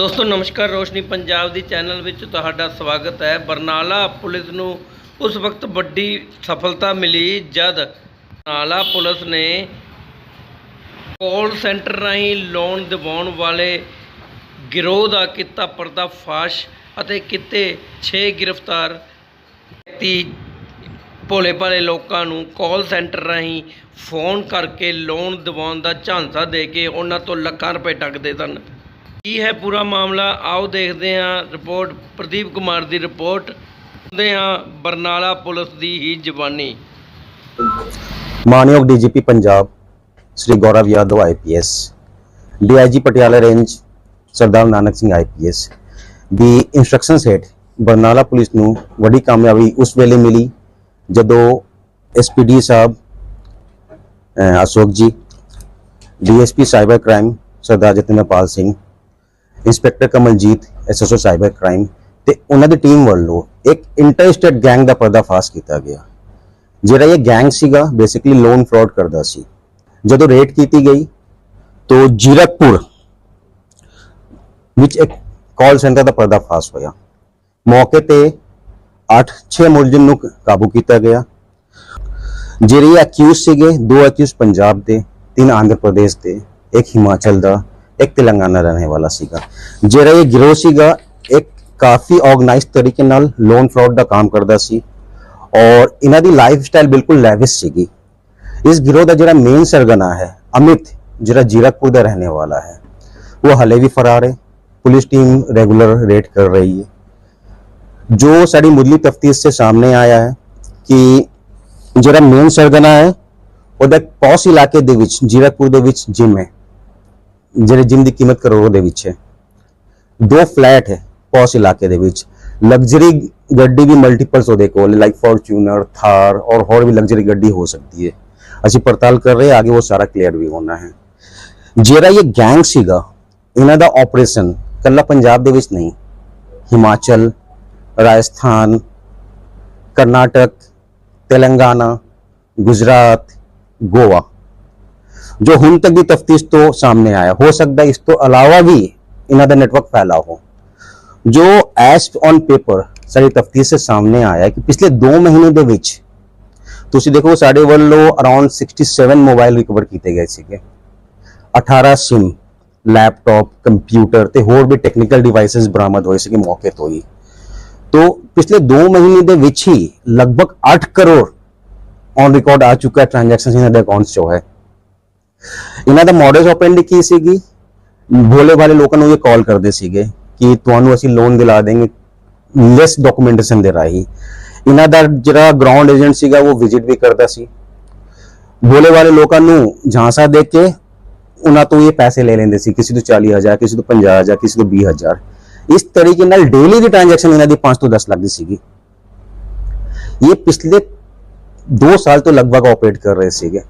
ਦੋਸਤੋ, ਨਮਸਕਾਰ, ਰੋਸ਼ਨੀ ਪੰਜਾਬ ਦੀ ਚੈਨਲ ਵਿੱਚ ਤੁਹਾਡਾ ਸਵਾਗਤ ਹੈ। ਬਰਨਾਲਾ ਪੁਲਿਸ ਨੂੰ ਉਸ ਵਕਤ ਵੱਡੀ ਸਫਲਤਾ ਮਿਲੀ ਜਦ ਬਰਨਾਲਾ ਪੁਲਿਸ ਨੇ ਕਾਲ ਸੈਂਟਰ ਰਾਹੀਂ ਲੋਨ ਦਿਵਾਉਣ ਵਾਲੇ ਗਿਰੋਹ ਦਾ ਕੀਤਾ ਪਰਦਾਫਾਸ਼ ਅਤੇ ਕਿਤੇ 6 ਗ੍ਰਿਫਤਾਰ ਵਿਅਕਤੀ ਭੋਲੇ ਭਾਲੇ ਲੋਕਾਂ ਨੂੰ ਕਾਲ ਸੈਂਟਰ ਰਾਹੀਂ ਫੋਨ ਕਰਕੇ ਲੋਨ ਦਿਵਾਉਣ ਦਾ ਝਾਂਸਾ ਦੇ ਕੇ ਉਹਨਾਂ ਤੋਂ ਲੱਖਾਂ ਰੁਪਏ ਟੱਕਦੇ ਸਨ। ਕੀ ਹੈ ਪੂਰਾ ਮਾਮਲਾ? ਆਓ ਦੇਖਦੇ ਹਾਂ ਰਿਪੋਰਟ, ਪ੍ਰਦੀਪ ਕੁਮਾਰ ਦੀ ਰਿਪੋਰਟ। ਸੁਣਦੇ ਹਾਂ ਬਰਨਾਲਾ ਪੁਲਿਸ ਦੀ ਹੀ ਜ਼ਬਾਨੀ ਮਾਨਯੋਗ DGP Punjab, Shri Gaurav Yadav IPS DIG Patiala range, Sardar Nanak Singh IPS ਦੀ ਇਨਸਟਰਕਸ਼ਨਸ ਹੇਠ ਬਰਨਾਲਾ ਪੁਲਿਸ ਨੂੰ ਵੱਡੀ ਕਾਮਯਾਬੀ ਉਸ ਵੇਲੇ ਮਿਲੀ, ਜਦੋਂ SPD sahib Ashok ji DSP cyber crime, Sardar Jatinderpal Singh inspector Kamaljit SSO cyber crime ਤੇ ਉਹਨਾਂ ਦੀ ਟੀਮ ਵੱਲੋਂ ਇੱਕ ਇੰਟਰਸਟੇਟ ਗੈਂਗ ਦਾ ਪਰਦਾਫਾਸ਼ ਕੀਤਾ ਗਿਆ, ਜਿਹੜਾ ਇਹ ਗੈਂਗ ਸੀਗਾ, ਬੇਸਿਕਲੀ ਲੋਨ ਫਰਾਡ ਕਰਦਾ ਸੀ। ਜਦੋਂ ਰੇਟ ਕੀਤੀ ਗਈ, ਤੋਂ ਜੀਰਕਪੁਰ ਵਿੱਚ ਇੱਕ ਕਾਲ ਸੈਂਟਰ ਦਾ ਪਰਦਾਫਾਸ਼ ਹੋਇਆ। ਮੌਕੇ ਤੇ 8-6 ਮੁਲਜ਼ਮ ਨੂੰ ਕਾਬੂ ਕੀਤਾ ਗਿਆ, ਜਿਹੜੇ ਅਕਿਊਜ਼ ਸੀਗੇ, ਦੋ ਅਕਿਊਜ਼ ਪੰਜਾਬ ਦੇ, ਤਿੰਨ ਆਂਧਰ ਪ੍ਰਦੇਸ਼ ਦੇ, ਇੱਕ ਹਿਮਾਚਲ ਦਾ ਇੱਕ ਤੇਲੰਗਾਨਾ ਰਹਿਣ ਵਾਲਾ ਸੀਗਾ। ਜਿਹੜਾ ਇਹ ਗਿਰੋਹ ਸੀਗਾ, ਇੱਕ ਕਾਫੀ ਆਰਗੇਨਾਈਜ਼ਡ ਤਰੀਕੇ ਨਾਲ ਲੋਨ ਫਰਾਡ ਦਾ ਕੰਮ ਕਰਦਾ ਸੀ ਔਰ ਇਹਨਾਂ ਦੀ ਲਾਈਫ ਸਟਾਈਲ ਬਿਲਕੁਲ ਲੈਵਿਸ਼ ਸੀਗੀ। ਇਸ ਗਿਰੋਹ ਦਾ ਜਿਹੜਾ ਮੇਨ ਸਰਗਨਾ ਹੈ, ਅਮਿਤ, ਜਿਹੜਾ ਜੀਰਕਪੁਰ ਦਾ ਰਹਿਣੇ ਵਾਲਾ ਹੈ, ਉਹ ਹਲੇ ਵੀ ਫਰਾਰ ਹੈ। ਪੁਲਿਸ ਟੀਮ ਰੈਗੂਲਰ ਰੇਡ ਕਰ ਰਹੀ ਹੈ। ਜੋ ਸਾਡੀ ਮੁੱਢਲੀ ਤਫਤੀਸ਼ ਸੇ ਸਾਹਮਣੇ ਆਇਆ ਹੈ ਕਿ ਜਿਹੜਾ ਮੇਨ ਸਰਗਨਾ ਹੈ, ਉਹਦਾ ਪੌਸ ਇਲਾਕੇ ਦੇ ਵਿੱਚ, ਜੀਰਕਪੁਰ ਦੇ ਵਿੱਚ ਜਿਮ ਹੈ। ਜਿਹੜੇ ਜਿਮ ਦੀ ਕੀਮਤ ਕਰੋੜਾਂ ਦੇ ਵਿੱਚ ਹੈ। ਦੋ ਫਲੈਟ ਹੈ ਪੌਸ ਇਲਾਕੇ ਦੇ ਵਿੱਚ। ਲਗਜ਼ਰੀ ਗੱਡੀ ਵੀ ਮਲਟੀਪਲਸ ਉਹਦੇ ਕੋਲ ਲਾਈਕ ਫੋਰਚੂਨਰ ਥਾਰ ਔਰ ਹੋਰ ਵੀ ਲਗਜ਼ਰੀ ਗੱਡੀ ਹੋ ਸਕਦੀ ਹੈ। ਅਸੀਂ ਪੜਤਾਲ ਕਰ ਰਹੇ ਹਾਂ, ਆਗੇ ਉਹ ਸਾਰਾ ਕਲੀਅਰ ਵੀ ਹੋਣਾ ਹੈ। ਜਿਹੜਾ ਇਹ ਗੈਂਗ ਸੀਗਾ, ਇਹਨਾਂ ਦਾ ਆਪਰੇਸ਼ਨ ਕੱਲਾ ਪੰਜਾਬ ਦੇ ਵਿੱਚ ਨਹੀਂ, ਹਿਮਾਚਲ, ਰਾਜਸਥਾਨ, ਕਰਨਾਟਕ, ਤੇਲੰਗਾਨਾ, ਗੁਜਰਾਤ, ਗੋਆ। ਜੋ ਹੁਣ ਤੱਕ ਦੀ ਤਫਤੀਸ਼ ਤੋਂ ਸਾਹਮਣੇ ਆਇਆ ਹੋ ਸਕਦਾ ਇਸ ਤੋਂ ਇਲਾਵਾ ਵੀ ਇਹਨਾਂ ਦਾ ਨੈਟਵਰਕ ਫੈਲਾ ਹੋ ਜੋ ਐਸ ਔਨ ਪੇਪਰ ਸਾਡੀ ਤਫਤੀਸ਼ ਸੇ ਸਾਹਮਣੇ ਆਇਆ ਕਿ ਪਿਛਲੇ 2 ਮਹੀਨੇ ਦੇ ਵਿੱਚ ਤੁਸੀਂ ਦੇਖੋ ਸਾਡੇ ਵੱਲੋਂ ਅਰਾਊਂਡ 67 ਮੋਬਾਈਲ ਰਿਕਵਰ ਕੀਤੇ ਗਏ ਸੀਗੇ 18 ਸਿਮ ਲੈਪਟਾਪ ਕੰਪਿਊਟਰ ਤੇ ਹੋਰ ਵੀ ਟੈਕਨੀਕਲ ਡਿਵਾਈਸਸ ਬਰਾਮਦ ਹੋਏ ਸੀਗੇ ਮੌਕੇ ਤੋਂ ਹੀ तो पिछले दो महीने ਦੇ ਵਿੱਚ ਹੀ ਲਗਭਗ 8 ਕਰੋੜ ਔਨ ਰਿਕਾਰਡ ਆ ਚੁੱਕਾ ਟ੍ਰਾਂਜੈਕਸ਼ਨ ਇਹਨਾਂ ਦੇ ਅਕਾਊਂਟਸ 'ਚੋਂ ਹੈ ਇਹਨਾਂ ਦਾ ਮੋਡਸ ਆਪਰੈਂਡੀ ਕੀ ਸੀਗੀ? ਭੋਲੇ ਵਾਲੇ ਲੋਕਾਂ ਨੂੰ ਇਹ ਕਾਲ ਕਰਦੇ ਸੀਗੇ ਕਿ ਤੁਹਾਨੂੰ ਅਸੀਂ ਲੋਨ ਦਿਲਾ ਦੇਂਗੇ ਲੈਸ ਡਾਕੂਮੈਂਟੇਸ਼ਨ ਦੇ ਰਾਹੀਂ। ਇਹਨਾਂ ਦਾ ਜਿਹੜਾ ਗਰਾਊਂਡ ਏਜੰਟ ਸੀਗਾ ਉਹ ਵਿਜ਼ਿਟ ਵੀ ਕਰਦਾ ਸੀ। ਭੋਲੇ ਵਾਲੇ ਲੋਕਾਂ ਨੂੰ ਝਾਂਸਾ ਦੇ ਕੇ ਉਹਨਾਂ ਤੋਂ ਇਹ ਪੈਸੇ ਲੈ ਲੈਂਦੇ ਸੀ, ਕਿਸੇ ਤੋਂ 40000 ਕਿਸੇ ਤੋਂ 50000 ਕਿਸੇ ਤੋਂ 20000 ਇਸ ਤਰੀਕੇ ਨਾਲ ਡੇਲੀ ਦੀ ਟ੍ਰਾਂਜੈਕਸ਼ਨ ਇਹਨਾਂ ਦੀ 5 ਤੋਂ 10 ਲੱਖ ਦੀ ਸੀਗੀ। ਇਹ ਪਿਛਲੇ 2 ਸਾਲ ਤੋਂ ਲਗਭਗ ਆਪਰੇਟ ਕਰ ਰਹੇ ਸੀਗੇ।